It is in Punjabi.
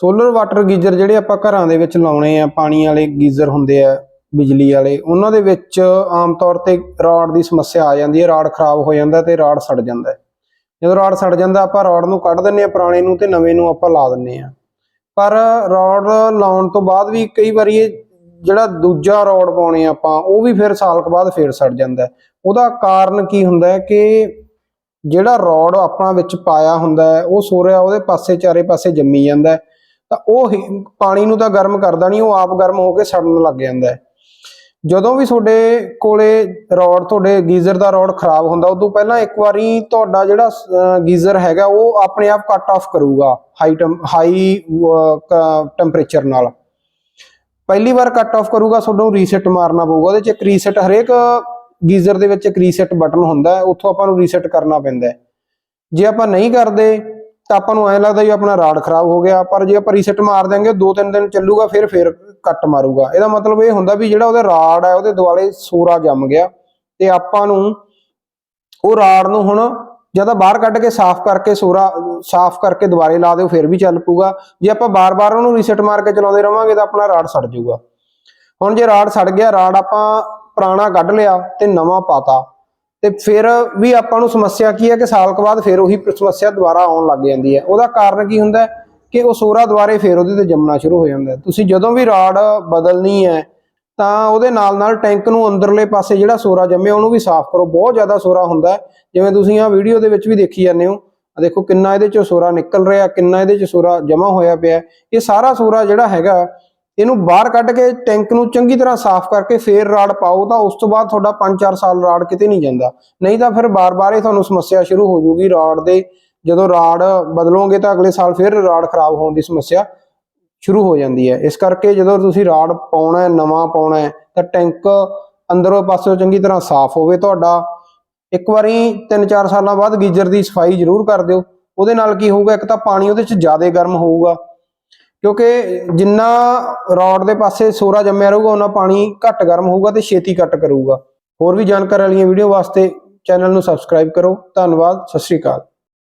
ਸੋਲਰ ਵਾਟਰ ਗੀਜ਼ਰ ਜਿਹੜੇ ਆਪਾਂ ਘਰਾਂ ਦੇ ਵਿੱਚ ਲਾਉਣੇ ਆ, ਪਾਣੀ ਵਾਲੇ ਗੀਜ਼ਰ ਹੁੰਦੇ ਆ, ਬਿਜਲੀ ਵਾਲੇ, ਉਹਨਾਂ ਦੇ ਵਿੱਚ ਆਮ ਤੌਰ ਤੇ ਰਾਡ ਦੀ ਸਮੱਸਿਆ ਆ ਜਾਂਦੀ ਹੈ ਰਾਡ ਖਰਾਬ ਹੋ ਜਾਂਦਾ ਤੇ ਰਾਡ ਸੜ ਜਾਂਦਾ ਜਦੋਂ ਰਾਡ ਸੜ ਜਾਂਦਾ, ਆਪਾਂ ਰਾਡ ਨੂੰ ਕੱਢ ਦਿੰਨੇ ਆ ਪੁਰਾਣੇ ਨੂੰ ਤੇ ਨਵੇਂ ਨੂੰ ਆਪਾਂ ਲਾ ਦਿੰਨੇ ਆ ਪਰ ਰਾਡ ਲਾਉਣ ਤੋਂ ਬਾਅਦ ਵੀ ਕਈ ਵਾਰੀ ਇਹ ਜਿਹੜਾ ਦੂਜਾ ਰੋਡ ਪਾਉਣੇ ਆ ਆਪਾਂ, ਉਹ ਵੀ ਫਿਰ ਸਾਲ ਕ ਬਾਅਦ ਫੇਰ ਸੜ ਜਾਂਦਾ ਉਹਦਾ ਕਾਰਨ ਕੀ ਹੁੰਦਾ ਹੈ ਕਿ ਜਿਹੜਾ ਰੋਡ ਆਪਣਾ ਵਿੱਚ ਪਾਇਆ ਹੁੰਦਾ ਉਹ ਸੋਰਿਆ ਉਹਦੇ ਪਾਸੇ, ਚਾਰੇ ਪਾਸੇ ਜੰਮੀ ਜਾਂਦਾ ਤਾਂ ਉਹ ਹੀ- ਪਾਣੀ ਨੂੰ ਤਾਂ ਗਰਮ ਕਰਦਾ ਨਹੀਂ, ਉਹ ਆਪ ਗਰਮ ਹੋ ਕੇ ਸੜਨ ਲੱਗ ਜਾਂਦਾ ਹੈ। ਜਦੋਂ ਵੀ ਤੁਹਾਡੇ ਕੋਲੇ ਰੋਡ, ਤੁਹਾਡੇ ਗੀਜ਼ਰ ਦਾ ਰੋਡ ਖਰਾਬ ਹੁੰਦਾ ਉਦੋਂ ਪਹਿਲਾਂ ਇੱਕ ਵਾਰੀ ਤੁਹਾਡਾ ਜਿਹੜਾ ਗੀਜ਼ਰ ਹੈਗਾ, ਉਹ ਆਪਣੇ ਆਪ ਕੱਟ ਆਫ ਕਰੂਗਾ, ਹਾਈ ਹਾਈ ਟੈਂਪਰੇਚਰ ਨਾਲ। ਪਹਿਲੀ ਵਾਰ ਕੱਟ ਆਫ ਕਰੂਗਾ ਤੁਹਾਨੂੰ ਰੀਸੈਟ ਮਾਰਨਾ ਪਊਗਾ, ਉਹਦੇ ਚ ਇੱਕ ਰੀਸੈਟ, ਹਰੇਕ ਗੀਜ਼ਰ ਦੇ ਵਿੱਚ ਇੱਕ ਰੀਸੈਟ ਬਟਨ ਹੁੰਦਾ ਹੈ, ਉੱਥੋਂ ਆਪਾਂ ਨੂੰ ਰੀਸੈਟ ਕਰਨਾ ਪੈਂਦਾ ਹੈ। ਜੇ ਆਪਾਂ ਨਹੀਂ ਕਰਦੇ ਤਾਂ ਆਪਾਂ ਨੂੰ ਐਂ ਲੱਗਦਾ ਵੀ ਆਪਣਾ ਰਾਡ ਖਰਾਬ ਹੋ ਗਿਆ, ਪਰ ਜੇ ਆਪਾਂ ਰੀਸੈਟ ਮਾਰ ਦਿਆਂਗੇ, ਦੋ ਤਿੰਨ ਦਿਨ ਚੱਲੂਗਾ, ਫਿਰ ਫਿਰ ਕੱਟ ਮਾਰੂਗਾ। ਇਹਦਾ ਮਤਲਬ ਇਹ ਹੁੰਦਾ ਵੀ ਜਿਹੜਾ ਉਹਦੇ ਰਾਡ ਹੈ ਉਹਦੇ ਦੁਆਲੇ ਸੋਰਾ ਜੰਮ ਗਿਆ ਤੇ ਆਪਾਂ ਨੂੰ ਉਹ ਰਾਡ ਨੂੰ ਹੁਣ ਜਦੋਂ ਬਾਹਰ ਕੱਢ ਕੇ ਸਾਫ਼ ਕਰਕੇ ਸੋਰਾ, ਸਾਫ਼ ਕਰਕੇ ਦੁਬਾਰੇ ਲਾ ਦਿਓ, ਫਿਰ ਵੀ ਚੱਲ ਪੂਗਾ ਜੇ ਆਪਾਂ ਬਾਰ-ਬਾਰ ਉਹਨੂੰ ਰੀਸੈਟ ਮਾਰ ਕੇ ਚਲਾਉਂਦੇ ਰਵਾਂਗੇ, ਤਾਂ ਆਪਣਾ ਰਾਡ ਸੜ ਜਾਊਗਾ। ਹੁਣ ਜੇ ਰਾਡ ਸੜ ਗਿਆ, ਰਾਡ ਆਪਾਂ ਪੁਰਾਣਾ ਕੱਢ ਲਿਆ ਤੇ ਨਵਾਂ ਪਾਤਾ। ਤੇ ਫਿਰ ਵੀ ਆਪਾਂ ਨੂੰ ਸਮੱਸਿਆ ਕੀ ਹੈ ਕਿ ਸਾਲ ਕੁ ਬਾਅਦ ਫਿਰ ਉਹੀ ਸਮੱਸਿਆ ਦੁਬਾਰਾ ਆਉਣ ਲੱਗ ਜਾਂਦੀ ਹੈ। ਉਹਦਾ ਕਾਰਨ ਕੀ ਹੁੰਦਾ ਕਿ ਉਹ ਸੋਰਾ ਦੁਬਾਰੇ ਫਿਰ ਉਹਦੇ ਤੇ ਜੰਮਣਾ ਸ਼ੁਰੂ ਹੋ ਜਾਂਦਾ ਤੁਸੀਂ ਜਦੋਂ ਵੀ ਰਾਡ ਬਦਲਣੀ ਹੈ ਤਾਂ ਉਹਦੇ ਨਾਲ ਨਾਲ ਟੈਂਕ ਨੂੰ ਅੰਦਰਲੇ ਪਾਸੇ ਜਿਹੜਾ ਸੋਰਾ ਜੰਮਿਆ ਉਹਨੂੰ ਵੀ ਸਾਫ਼ ਕਰੋ। ਬਹੁਤ ਜ਼ਿਆਦਾ ਸੋਰਾ ਹੁੰਦਾ ਜਿਵੇਂ ਤੁਸੀਂ ਆ ਵੀਡੀਓ ਦੇ ਵਿੱਚ ਵੀ ਦੇਖੀ ਜਾਂਦੇ ਹੋ। ਆ ਦੇਖੋ ਕਿੰਨਾ ਇਹਦੇ ਚੋਂ ਸੋਰਾ ਨਿਕਲ ਰਿਹਾ, ਕਿੰਨਾ ਇਹਦੇ ਚ ਸੋਰਾ ਜਮਾ ਹੋਇਆ ਪਿਆ ਇਹ ਸਾਰਾ ਸੋਰਾ ਜਿਹੜਾ ਹੈਗਾ ਇਹਨੂੰ ਬਾਹਰ ਕੱਢ ਕੇ ਟੈਂਕ ਨੂੰ ਚੰਗੀ ਤਰ੍ਹਾਂ ਸਾਫ਼ ਕਰਕੇ ਫੇਰ ਰਾੜ ਪਾਓ ਤਾਂ ਉਸ ਤੋਂ ਬਾਅਦ ਤੁਹਾਡਾ 5-4 ਸਾਲ ਰਾੜ ਕਿਤੇ ਨਹੀਂ ਜਾਂਦਾ। ਨਹੀਂ ਤਾਂ ਫਿਰ ਬਾਰ-ਬਾਰ ਇਹ ਤੁਹਾਨੂੰ ਸਮੱਸਿਆ ਸ਼ੁਰੂ ਹੋ ਜੂਗੀ ਰਾੜ ਦੇ। ਜਦੋਂ ਰਾੜ ਬਦਲੋਗੇ ਤਾਂ ਅਗਲੇ ਸਾਲ ਫਿਰ ਰਾੜ ਖਰਾਬ ਹੋਣ ਦੀ ਸਮੱਸਿਆ ਸ਼ੁਰੂ ਹੋ ਜਾਂਦੀ ਹੈ। ਇਸ ਕਰਕੇ ਜਦੋਂ ਤੁਸੀਂ ਰਾੜ ਪਾਉਣਾ ਹੈ, ਨਵਾਂ ਪਾਉਣਾ ਹੈ, ਤਾਂ ਟੈਂਕ ਅੰਦਰੋਂ ਪਾਸੋਂ ਚੰਗੀ ਤਰ੍ਹਾਂ ਸਾਫ਼ ਹੋਵੇ ਤੁਹਾਡਾ। ਇੱਕ ਵਾਰੀ 3-4 ਸਾਲਾਂ ਬਾਅਦ ਗੀਜ਼ਰ ਦੀ ਸਫ਼ਾਈ ਜ਼ਰੂਰ ਕਰ ਦਿਓ। ਉਹਦੇ ਨਾਲ ਕੀ ਹੋਊਗਾ, ਇੱਕ ਤਾਂ ਪਾਣੀ ਉਹਦੇ 'ਚ ਜ਼ਿਆਦਾ ਗਰਮ ਹੋਊਗਾ। ਕਿਉਂਕਿ ਜਿੰਨਾ ਰੋਡ ਦੇ ਪਾਸੇ ਸੋਰਾ ਜੰਮਿਆ ਰਹੂਗਾ ਉਹਨਾਂ ਪਾਣੀ ਘੱਟ ਗਰਮ ਹੋਊਗਾ ਤੇ ਛੇਤੀ ਕੱਟ ਕਰੂਗਾ। ਹੋਰ ਵੀ ਜਾਣਕਾਰੀ ਵਾਲੀਆਂ ਵੀਡੀਓ ਵਾਸਤੇ ਚੈਨਲ ਨੂੰ ਸਬਸਕ੍ਰਾਈਬ ਕਰੋ। ਧੰਨਵਾਦ, ਸਤਿ ਸ਼੍ਰੀ ਅਕਾਲ।